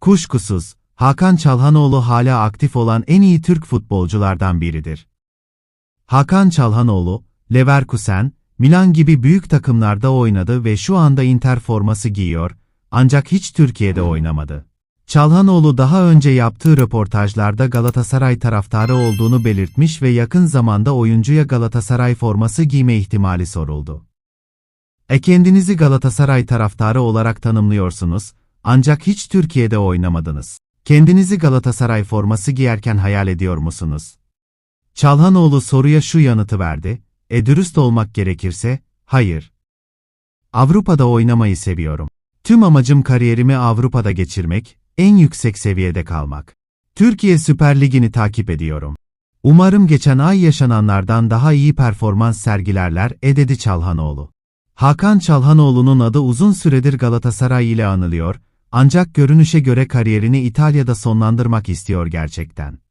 Kuşkusuz, Hakan Çalhanoğlu hala aktif olan en iyi Türk futbolculardan biridir. Hakan Çalhanoğlu, Leverkusen, Milan gibi büyük takımlarda oynadı ve şu anda Inter forması giyiyor, ancak hiç Türkiye'de oynamadı. Çalhanoğlu daha önce yaptığı röportajlarda Galatasaray taraftarı olduğunu belirtmiş ve yakın zamanda oyuncuya Galatasaray forması giyme ihtimali soruldu. E kendinizi Galatasaray taraftarı olarak tanımlıyorsunuz, ancak hiç Türkiye'de oynamadınız. Kendinizi Galatasaray forması giyerken hayal ediyor musunuz? Çalhanoğlu soruya şu yanıtı verdi, e dürüst olmak gerekirse, hayır. Avrupa'da oynamayı seviyorum. Tüm amacım kariyerimi Avrupa'da geçirmek, en yüksek seviyede kalmak. Türkiye Süper Ligi'ni takip ediyorum. Umarım geçen ay yaşananlardan daha iyi performans sergilerler, e dedi Çalhanoğlu. Hakan Çalhanoğlu'nun adı uzun süredir Galatasaray ile anılıyor, ancak görünüşe göre kariyerini İtalya'da sonlandırmak istiyor gerçekten.